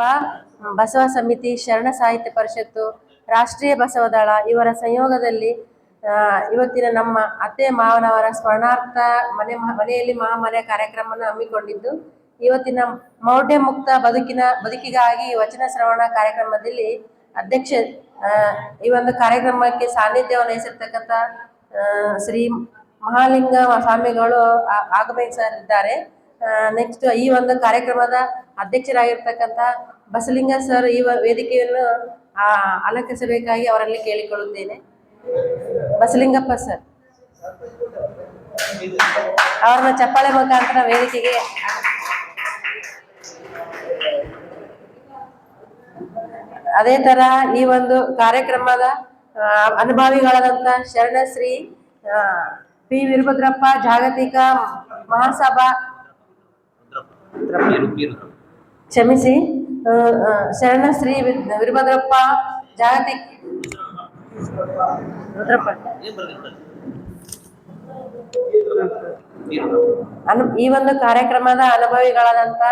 ಮಹಾಸಭಾ ಬಸವ ಸಮಿತಿ ಶರಣ ಸಾಹಿತ್ಯ ಪರಿಷತ್ತು, ರಾಷ್ಟ್ರೀಯ ಬಸವದಳ ಇವರ ಸಂಯೋಗದಲ್ಲಿ ಇವತ್ತಿನ ನಮ್ಮ ಅತ್ತೆ ಮಾವನವರ ಸ್ಮರಣಾರ್ಥ ಮನೆ ಮನೆಯಲ್ಲಿ ಮಹಾಮನೆ ಕಾರ್ಯಕ್ರಮವನ್ನು ಹಮ್ಮಿಕೊಂಡಿದ್ದು, ಇವತ್ತಿನ ಮೌಢ್ಯ ಮುಕ್ತ ಬದುಕಿನ, ಬದುಕಿಗಾಗಿ ವಚನ ಶ್ರವಣ ಕಾರ್ಯಕ್ರಮದಲ್ಲಿ ಅಧ್ಯಕ್ಷ ಈ ಒಂದು ಕಾರ್ಯಕ್ರಮಕ್ಕೆ ಸಾನ್ನಿಧ್ಯವನ್ನು ವಹಿಸಿರ್ತಕ್ಕಂಥ ಶ್ರೀ ಮಹಾಲಿಂಗ ಸ್ವಾಮಿಗಳು ಆಗಮಿಸಲಿದ್ದಾರೆ ನೆಕ್ಸ್ಟ್ ಈ ಒಂದು ಕಾರ್ಯಕ್ರಮದ ಅಧ್ಯಕ್ಷರಾಗಿರ್ತಕ್ಕಂಥ ಬಸಲಿಂಗ ಸರ್ ಈ ವೇದಿಕೆಯನ್ನು ಅಲಂಕರಿಸಬೇಕಾಗಿ ಅವರಲ್ಲಿ ಕೇಳಿಕೊಳ್ಳುತ್ತೇನೆ. ಬಸಲಿಂಗಪ್ಪ ಸರ್ ಅವರನ್ನ ಚಪ್ಪಾಳೆ ಮುಖಾಂತರ ವೇದಿಕೆಗೆ ಅದೇ ತರ ಈ ಒಂದು ಕಾರ್ಯಕ್ರಮದ ಅನುಭವಿಗಳಾದಂತ ಶರಣಶ್ರೀ ಪಿ. ವೀರಭದ್ರಪ್ಪ ಜಾಗತಿಕ ಮಹಾಸಭಾ ಕ್ಷಮಿಸಿ ಆ, ಶ್ರೀ ವೀರಭದ್ರಪ್ಪ ರುದ್ರಪ್ಪ. ಅನು ಈ ಒಂದು ಕಾರ್ಯಕ್ರಮದ ಅನುಭವಿಗಳಾದಂತ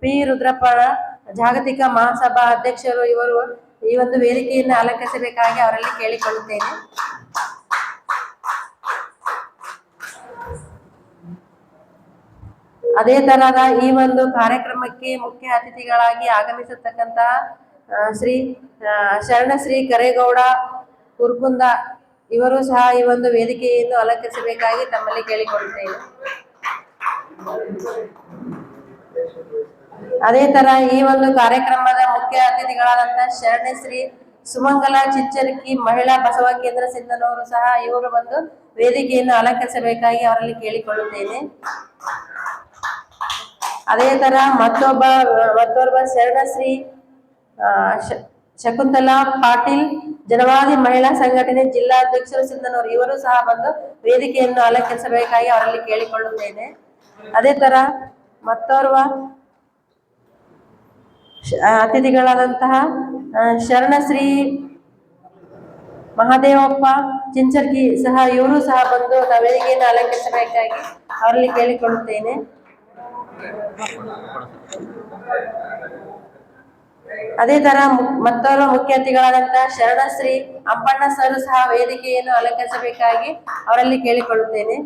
ಪಿ. ರುದ್ರಪ್ಪನ ಜಾಗತಿಕ ಮಹಾಸಭಾ ಅಧ್ಯಕ್ಷರು ಇವರು ಈ ಒಂದು ವೇದಿಕೆಯನ್ನು ಅಲಂಕರಿಸಬೇಕಾಗಿ ಅವರಲ್ಲಿ ಕೇಳಿಕೊಳ್ಳುತ್ತೇನೆ. ಅದೇ ತರಹದ ಈ ಒಂದು ಕಾರ್ಯಕ್ರಮಕ್ಕೆ ಮುಖ್ಯ ಅತಿಥಿಗಳಾಗಿ ಆಗಮಿಸತಕ್ಕಂತಹ ಶ್ರೀ ಶರಣಶ್ರೀ ಕರೇಗೌಡ, ಕುರ್ಕುಂದ, ಇವರು ಸಹ ಈ ಒಂದು ವೇದಿಕೆಯನ್ನು ಅಲಂಕರಿಸಬೇಕಾಗಿ ತಮ್ಮಲ್ಲಿ ಕೇಳಿಕೊಳ್ಳುತ್ತೇನೆ. ಅದೇ ತರ ಈ ಒಂದು ಕಾರ್ಯಕ್ರಮದ ಮುಖ್ಯ ಅತಿಥಿಗಳಾದಂತ ಶರಣಶ್ರೀ ಸುಮಂಗಲ ಚಿಚ್ಚರ್ಕಿ ಮಹಿಳಾ ಬಸವ ಕೇಂದ್ರ ಸಿಂಧನವರು ಸಹ ಇವರು ಒಂದು ವೇದಿಕೆಯನ್ನು ಅಲಂಕರಿಸಬೇಕಾಗಿ ಅವರಲ್ಲಿ ಕೇಳಿಕೊಳ್ಳುತ್ತೇನೆ. ಅದೇ ತರ ಮತ್ತೊಬ್ಬ ಮತ್ತೊಬ್ಬ ಶರಣಶ್ರೀ ಶಕುಂತಲಾ ಪಾಟೀಲ್, ಜನವಾದಿ ಮಹಿಳಾ ಸಂಘಟನೆ ಜಿಲ್ಲಾಧ್ಯಕ್ಷರು ಸಿಂಧನವರು ಇವರು ಸಹ ಬಂದು ವೇದಿಕೆಯನ್ನು ಅಲಂಕರಿಸಬೇಕಾಗಿ ಅವರಲ್ಲಿ ಕೇಳಿಕೊಳ್ಳುತ್ತೇನೆ. ಅದೇ ತರ ಮತ್ತೋರ್ವ ಅತಿಥಿಗಳಾದಂತಹ ಶರಣಶ್ರೀ ಮಹಾದೇವಪ್ಪ ಚಿಂಚರ್ಗಿ ಸಹ ಇವರು ಸಹ ಬಂದು ವೇದಿಕೆಯನ್ನು ಅಲಂಕರಿಸಬೇಕಾಗಿ ಅವರಲ್ಲಿ ಕೇಳಿಕೊಳ್ಳುತ್ತೇನೆ. ಅದೇ ತರ ಮತ್ತೋರ್ವ ಮುಖ್ಯ ಅತಿಥಿಗಳಾದಂತಹ ಶರಣಶ್ರೀ ಅಪ್ಪಣ್ಣ ಸರ್ ಸಹ ವೇದಿಕೆಯನ್ನು ಅಲಂಕರಿಸಬೇಕಾಗಿ ಅವರಲ್ಲಿ ಕೇಳಿಕೊಳ್ಳುತ್ತೇನೆ.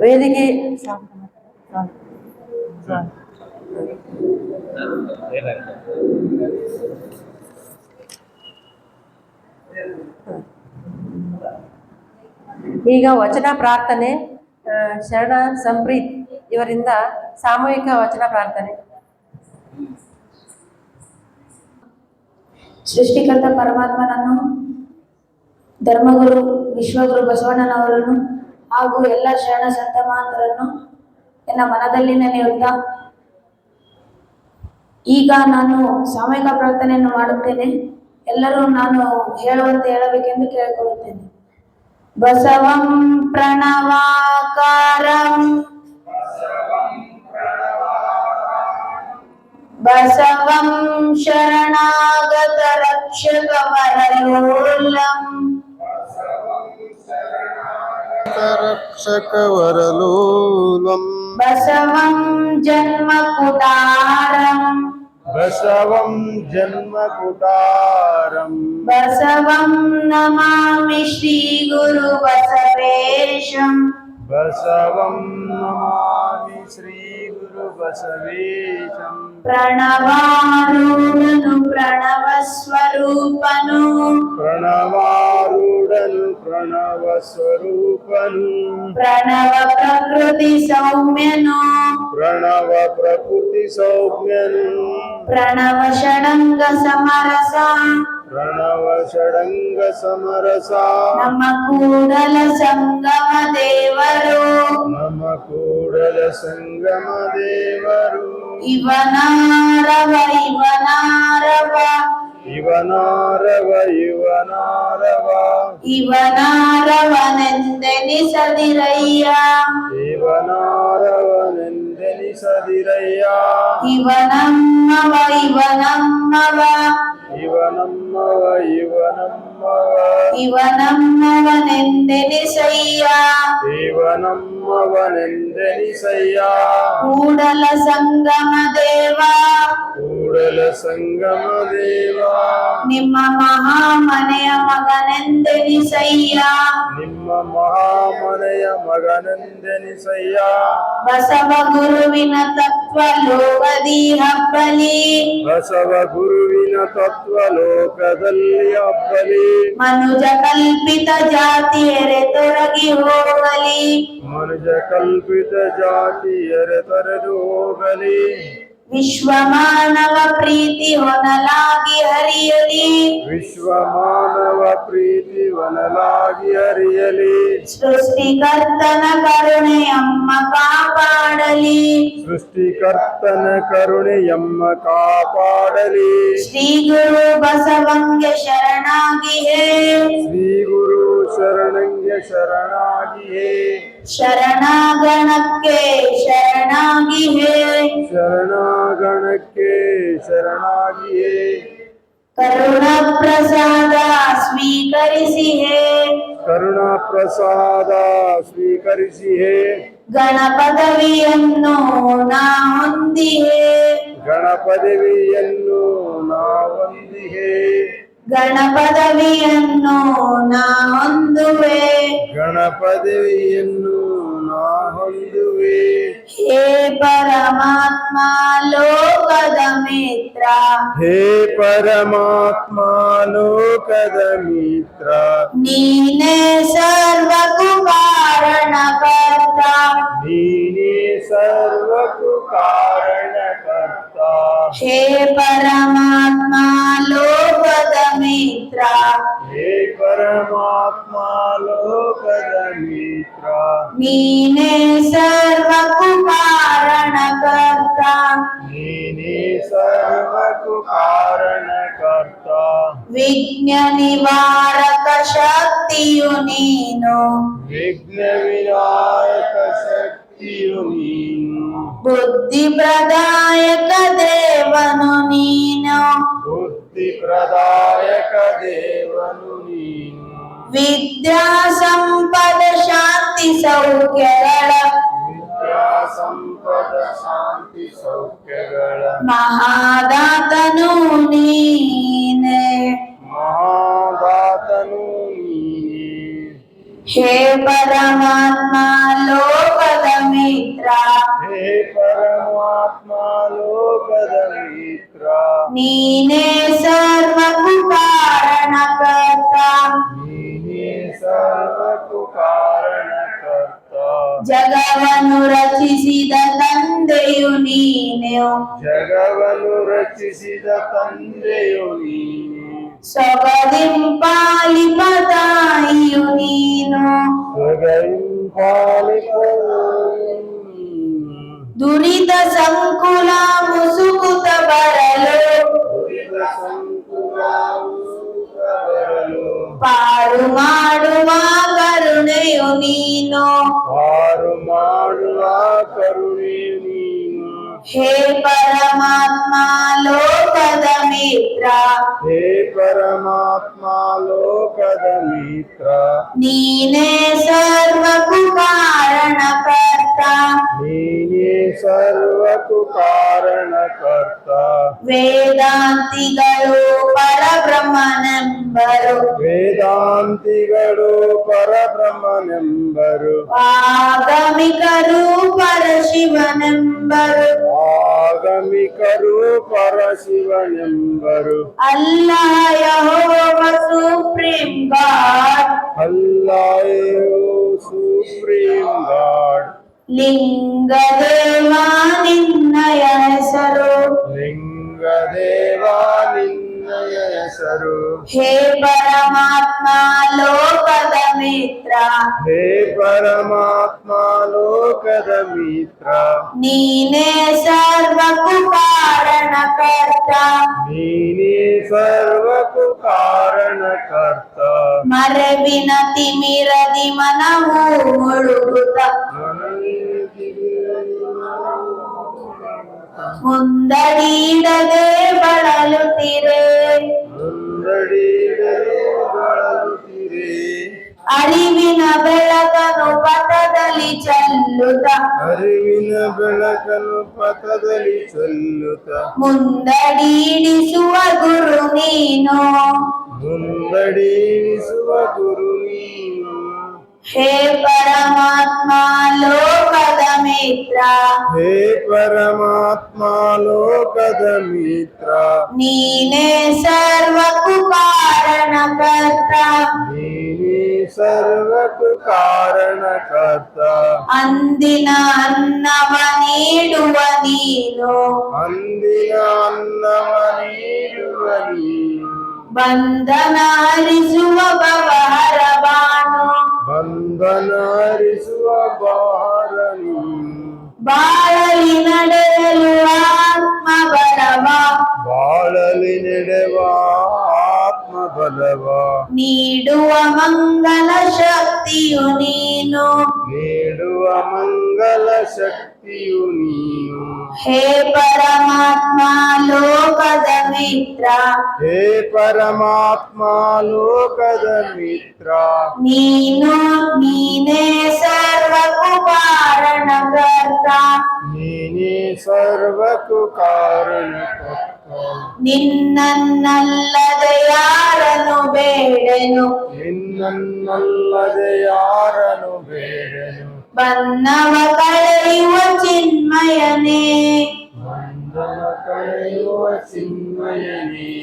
ವೇದಿಕೆ ಈಗ ವಚನ ಪ್ರಾರ್ಥನೆ ಶರಣ ಸಂಪ್ರೀತ್ ಇವರಿಂದ ಸಾಮೂಹಿಕ ವಚನ ಪ್ರಾರ್ಥನೆ. ಸೃಷ್ಟಿಕರ್ತ ಪರಮಾತ್ಮನನ್ನು, ಧರ್ಮಗುರು ವಿಶ್ವಗುರು ಬಸವಣ್ಣನವರನ್ನು ಹಾಗೂ ಎಲ್ಲ ಶರಣ ಸಂತ ನನ್ನ ಮನದಲ್ಲಿನೇ ನೆನೆಯುತ್ತಾ ಈಗ ನಾನು ಸಾಮೂಹಿಕ ಪ್ರಾರ್ಥನೆಯನ್ನು ಮಾಡುತ್ತೇನೆ. ಎಲ್ಲರೂ ನಾನು ಹೇಳುವಂತೆ ಹೇಳಬೇಕೆಂದು ಕೇಳಿಕೊಳ್ಳುತ್ತೇನೆ. ಬಸವಂ ಪ್ರಣವಾಕಾರಂ. ಬಸವಂ ಶರಣಾಗತ ರಕ್ಷಕ बसवं जन्मकुटारम् बसवं जन्मकुटारम् बसवं नमामि श्रीगुरुबसवेशम् बसवं नमा ప్రణవారుడను ప్రణవ స్వరూపను ప్రణవారుడను ప్రణవ స్వరూపను ప్రణవ ప్రకృతి సౌమ్యను. ప్రణవ ప్రకృతి సౌమ్యను. ప్రణవ షడంగ సమరస. ಪ್ರಣವ ಷಡಂಗ ಸಮರಸ ನಮ್ಮ ಕೂಡಲ ಸಂಗಮ ದೇವರು ನಮ್ಮ ಕೂಡಲ ಸಂಗಮ ದೇವರು ಇವನಾರವ ಇವನಾರವ ಇವನಾರವ ಇವನಾರವ ಇವನಾರವನೆಂದೆನಿಸದಿರಯ್ಯ ಇವನಾರವನೆಂದೆನಿಸದಿರಯ್ಯ ಇವನಮ್ಮವ ಇವನಮ್ಮವ ಇವನಮ್ಮವ ಇವನಮ್ಮವ ಇವನಮ್ಮವ ಇವನಮ್ಮವನೆಂದೆನಿಸಯ್ಯ ಇವನಮ್ಮವನೆಂದೆನಿಸಯ್ಯ ಕೂಡಲ ಸಂಗಮ ದೇವ. ಕೂಡಲ ಸಂಗಮ ದೇವ. ನಿಮ್ಮ ಮಹಾಮನೆಯ ಮಗನೆಂದೆನಿಸಯ್ಯ? ನಿಮ್ಮ ಮಹಾಮನೆಯ ಮಗನೆಂದೆನಿಸಯ್ಯ? ಬಸವ ಗುರುವಿನ ತತ್ವ ಲೋಕದಿ ಹಬ್ಬಲಿ. ಬಸವ ಗುರುವಿನ ತತ್ವ ಲೋಕದಲ್ಲಿ ಹಬ್ಬಲಿ ಮನುಜ ಕಲ್ಪಿತ ಜಾತಿಯರೆ ತೊರಗಿ ಹೋಗಲಿ ಮನುಜ ಕಲ್ಪಿತ ಜಾತಿಯರೆ ತೊರೆದು ಹೋಗಲಿ ವಿಶ್ವ ಮಾನವ ಪ್ರೀತಿ ಹೊನಲಾಗಿ ಹರಿಯಲಿ. ವಿಶ್ವಮಾನವ ಪ್ರೀತಿ ವನಲಾಗಿ ಹರಿಯಲಿ. ಸೃಷ್ಟಿಕರ್ತನ ಕರುಣೆಯಮ್ಮ ಕಾಪಾಡಲಿ. ಸೃಷ್ಟಿಕರ್ತನ ಕರುಣೆಯಮ್ಮ ಕಾಪಾಡಲಿ. ಶ್ರೀ ಗುರು ಬಸವಂಗೆ ಶರಣಾಗಿ ಹೇ. ಶ್ರೀ ಗುರು ಶರಣಂಗೆ ಶರಣಾಗಿ ಹೇ. ಶರಣಾಗಣಕ್ಕೆ ಶರಣಾಗಿಯೇ. ಕರುಣ ಪ್ರಸಾದ ಸ್ವೀಕರಿಸಿ ಹೇ ಕರುಣಾ ಪ್ರಸಾದ ಸ್ವೀಕರಿಸಿ ಹೇ ಗಣಪದವಿಯನ್ನು ನಾ ಹೊಂದಿಹೆ ಗಣಪದವಿಯನ್ನು ನಾವೊಂದಿಗೆ ಗಣಪದವಿಯನ್ನು ನಾ ಹೊಂದುವೆ ಗಣಪದವಿಯನ್ನು ನಾ ಹೊಂದುವೆ ಹೇ ಪರಮಾತ್ಮ ಲೋಕದ ಮಿತ್ರ ಹೇ ಪರಮಾತ್ಮ ಲೋಕದ ಮಿತ್ರ ನೀನೇ ಸರ್ವಕ್ಕೂ ಕಾರಣಕರ್ತ ನೀನೇ ಸರ್ವಕ್ಕೂ ಕಾರಣಕರ್ತ ಹೇ ಪರಮಾತ್ಮ आत्मालोकदमित्र मीने सर्वकुकारणकर्ता। मीने सर्वकुकारणकर्ता। विघ्ननिवारक शक्तियु नीनु विघ्नविनायक शक्तियु नीनु बुद्धिप्रदायक देवनु नीनु बुद्धिप्रदायक देवनु नीनु विद्या संपद शांति सौ केरल महादातनु नीने महादातनु हे परमात्मा लोकद मित्रा हे परमात्मा लोकद मित्रा नीने सर्व कारणकर्ता ಜಗವನ್ನು ರಚಿಸಿದ ತಂದೆಯು ನೀನು ಜಗವನ್ನು ರಚಿಸಿದ ತಂದೆಯು ನೀನು ಸೊಗದಿಂಪಾಲಿಪ ತಾಯಿಯು ನೀನು ದುರಿತ ಸಂಕುಲ ಮುಸುಕುತ ಬರಲು ಪಾರು ಮಾಡುವ ಕರುಣೆಯು ನೀನು ಪಾರು ಮಾಡುವ ಕರುಣೆಯು ನೀನು ಹೇ ಪರಮಾತ್ಮ ಲೋಕದ ಮಿತ್ರ ಹೇ ಪರಮಾತ್ಮ ಲೋಕದ ಮಿತ್ರ ನೀನೇ ಸರ್ವಕ್ಕೂ ನೀನೇ ಸರ್ವಕ್ಕೂ ಕಾರಣಕರ್ತ ವೇದಾಂತಿಗಳು ಪರಬ್ರಹ್ಮನೆಂಬರು ವೇದಾಂತಿಗಳು ಪರಬ್ರಹ್ಮನೆಂಬರು ಆಗಮಿಕರು ಪರಶಿವನೆಂಬರು ಆಗಮಿಕರು ಪರಶಿವನೆಂಬರು ಅಲ್ಲಹ Jehovah supreme god ಅಲ್ಲಾಯೋ supreme god Lingadeva ನಿನ್ನಯ ಹೆಸರು ಲಿಂಗದೇವ ನಿನ್ನಯ ಹೆಸರು ಹೇ ಪರಮಾತ್ಮ ಲೋಕದ ಮಿತ್ರ ಹೇ ಪರಮಾತ್ಮ ಲೋಕದ ಮಿತ್ರ ನೀನೇ ಸರ್ವಕ್ಕೂ ಕಾರಣಕರ್ತ ನೀನೇ ಸರ್ವಕ್ಕೂ ಕಾರಣಕರ್ತ ಮರವಿನ ತಿಮಿರದಿ ಮನವು ಮುಳುಗುತ್ತ ಮುಂದಡಿಯಿಡದೆ ಬಳಲುತ್ತಿರೆ ಅರಿವಿನ ಬೆಳಕನು ಪಥದಲ್ಲಿ ಚಲ್ಲುತ್ತ. ಅರಿವಿನ ಬೆಳಕನು ಪಥದಲ್ಲಿ ಚಲ್ಲುತ್ತ. ಮುಂದಡಿಯಿಡಿಸುವ ಗುರು ನೀನು. ಮುಂದಡಿಸುವ ಗುರು ನೀನು. ಹೇ ಪರಮಾತ್ಮ ಲೋಕದ ಮಿತ್ರ ಹೇ ಪರಮಾತ್ಮ ಲೋಕದ ಮಿತ್ರ ನೀನೇ ಸರ್ವಕ್ಕೂ ಕಾರಣಕರ್ತ ನೀನೇ ಸರ್ವಕ್ಕೂ ಕಾರಣಕರ್ತ ಅಂದಿನ ಅನ್ನವ ನೀಡುವ ನೀನು ಅಂದಿನ ಅನ್ನವ ನೀಡುವ ನೀನು ಬಂಧನ ಹರಿಸುವ ಭವಹರ ಬಾನು ಬಂಧನ ಹರಿಸುವ ಬಾರ ನೀನು ಬಾಳಲಿ ನಡೆಯಲು ಆತ್ಮ ಬಲವ. ಬಾಳಲಿ ನಡೆವ ಆತ್ಮ ಬಲವ. ನೀಡುವ ಮಂಗಲ ಶಕ್ತಿಯು ನೀನು. ನೀಡುವ ಮಂಗಲ ಶಕ್ತಿಯು ನೀನು. ಹೇ ಪರಮಾತ್ಮ. ಮಿತ್ರ. ಹೇ ಪರಮಾತ್ಮ ಲೋಕದ ಮಿತ್ರ. ನೀನು ನೀನೇ ಸರ್ವಕ್ಕೂ ಕಾರಣಕರ್ತ ನೀನೇ ಸರ್ವಕ್ಕೂ ಕಾರಣಕರ್ತ ನಿನ್ನನ್ನಲ್ಲದೆ ಯಾರನು ಬೇಡನು? ನಿನ್ನನ್ನಲ್ಲದೆ ಯಾರನು ಬೇಡನು? ಬನ್ನವ ಕಳೆಯುವ ಚಿನ್ಮಯನೇ. ಬಂಧನ ಕಳೆಯುವ ಚಿನ್ಮಯನೇ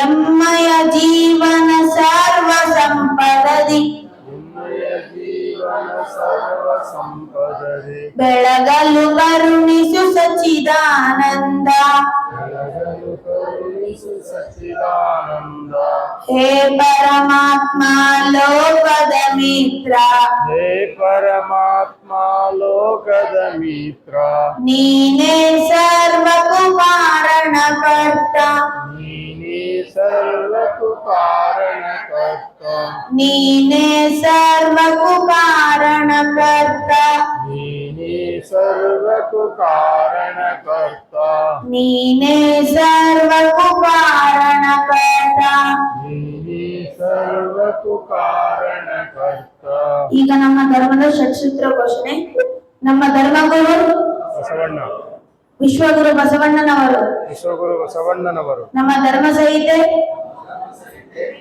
ಎಮ್ಮಯ ಜೀವನ ಸರ್ವ ಸಂಪದದಿ ನಿಮ್ಮಯ ಜೀವನ ಸರ್ವ ಸಂಪದದೆ ಬೆಳಗಲು ಕರುಣಿಸು ಸಚಿದಾನಂದ ಬೆಳಗಲು ಕರುಣಿಸು ಸಚ್ಚಿದಾನಂದ ಹೇ ಪರಮಾತ್ಮ ಲೋಕದ ಮಿತ್ರ ಹೇ ಪರಮಾತ್ಮ ಲೋಕದ ಮಿತ್ರ ನೀನೇ ಸರ್ವಕ್ಕೂ ಕಾರಣಕರ್ತ ನೀನೇ ಸರ್ವಕ್ಕೂ ಕಾರಣಕರ್ತ ನೀನೇ ಸರ್ವಕ್ಕೂ ಕಾರಣಕರ್ತ ನೀನೇ ಸರ್ವಕ್ಕೂ ಕಾರಣಕರ್ತ ನೀನೇ ಸರ್ವಕ್ಕೂ ಕಾರಣಕರ್ತ ನೀನೇ ಸರ್ವಕ್ಕೂ ಕಾರಣಕರ್ತ ಈಗ ನಮ್ಮ ಧರ್ಮದ ಷಟ್ಸೂತ್ರ ಘೋಷಣೆ ನಮ್ಮ ಧರ್ಮಗುರು ಬಸವಣ್ಣ ವಿಶ್ವಗುರು ಬಸವಣ್ಣನವರು. ವಿಶ್ವಗುರು ಬಸವಣ್ಣನವರು. ನಮ್ಮ ಧರ್ಮ ಸಂಹಿತೆ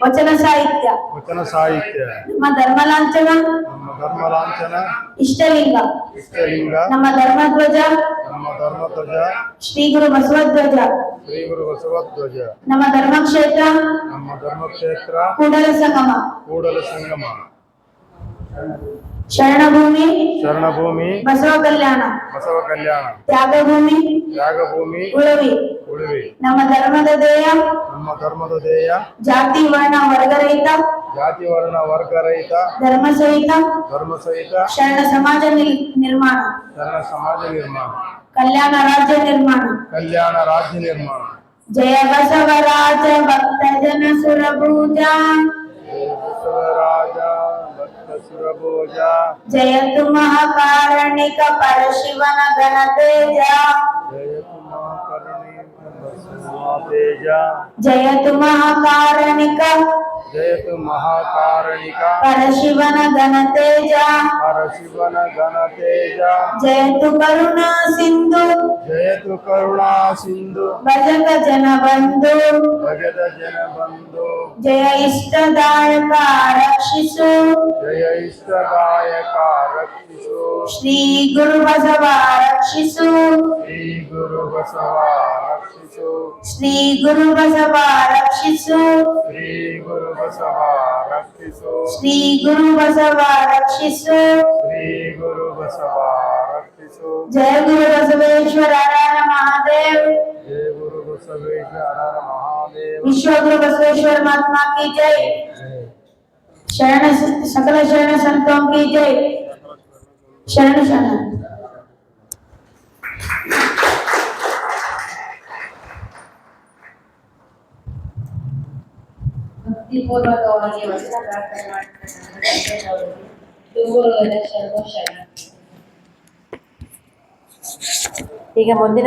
ವಚನ ಸಾಹಿತ್ಯ. ವಚನ ಸಾಹಿತ್ಯ. ನಮ್ಮ ಧರ್ಮ ಲಾಂಛನ ನಮ್ಮ ಧರ್ಮ ಲಾಂಛನ. ಇಷ್ಟಲಿಂಗ. ಇಷ್ಟಲಿಂಗ. ನಮ್ಮ ಧರ್ಮಧ್ವಜ ನಮ್ಮ ಧರ್ಮಧ್ವಜ ಶ್ರೀ ಗುರು ಬಸವಧ್ವಜ ಶ್ರೀ ಗುರು ಬಸವಧ್ವಜ ನಮ್ಮ ಧರ್ಮಕ್ಷೇತ್ರ ನಮ್ಮ ಧರ್ಮಕ್ಷೇತ್ರ ಕೂಡಲ ಸಂಗಮ. ಕೂಡಲ ಸಂಗಮ. ಶರಣಭೂಮಿ ಶರಣಭೂಮಿ ಬಸವ ಕಲ್ಯಾಣ ಬಸವ ಕಲ್ಯಾಣ ತ್ಯಾಗಭೂಮಿ ತ್ಯಾಗಭೂಮಿ ಉಳವಿ ಉಳಿವಿ ನಮ್ಮ ಧರ್ಮದ ಧ್ಯೇಯ ನಮ್ಮ ಧರ್ಮದ ಧ್ಯೇಯ ಜಾತಿ ವರ್ಣ ವರ್ಗರಹಿತ ಜಾತಿ ವರ್ಣ ವರ್ಗರಹಿತ ಧರ್ಮ ಸಹಿತ ಧರ್ಮ ಸಹಿತ ಶರಣ ಸಮಾಜ ನಿಲ್- ನಿರ್ಮಾಣ ಶರಣ ಸಮಾಜ ನಿರ್ಮಾಣ ಕಲ್ಯಾಣ ರಾಜ್ಯ ನಿರ್ಮಾಣ ಕಲ್ಯಾಣ ರಾಜ್ಯ ನಿರ್ಮಾಣ ಜಯ ಬಸವರಾಜ ಭಕ್ತ ಜನ ಸುರಭೂಜ सुरभोजा जयतु महाकारणिक परशिवन गणतेजा महातेजा जयतु महाकारणिका। जयतु महाकारणिक। परशिवन गणतेजा परशिवन गणतेजा जयतु करुणा सिंधु। जयतु करुणा सिंधु। भजत जन बंधु भजत जन बंधु जय इष्टदायक रक्षिषु जय इष्टदायक रक्षिषु श्री गुरु बसवा रक्षिषु श्री गुरु बसवा ಶ್ರೀ ಗುರು ಬಸವ ರಕ್ಷಿಸು ಶ್ರೀ ಗುರು ಬಸವ ರಕ್ಷಿಸು ಶ್ರೀ ಗುರು ಬಸವ ರಕ್ಷಿಸು ಶ್ರೀ ಗುರು ಬಸವ ರಕ್ಷಿಸು ಜಯ ಗುರು ಬಸವೇಶ್ವರ ಹರ ಮಹಾದೇವ್ ಜಯ ಗುರು ಬಸವೇಶ್ವರ ಮಹಾದೇವ विश्व गुरु बसवेश्वर महात्मा की जय शरण सकल शरण संतों की जय शरण शरण ಭಕ್ತಿಪೂರ್ವಕವಾಗಿ ವಚನ ಪ್ರಾರ್ಥನೆ ಮಾಡ್ತಾರೆ ಈಗ ಮುಂದಿನ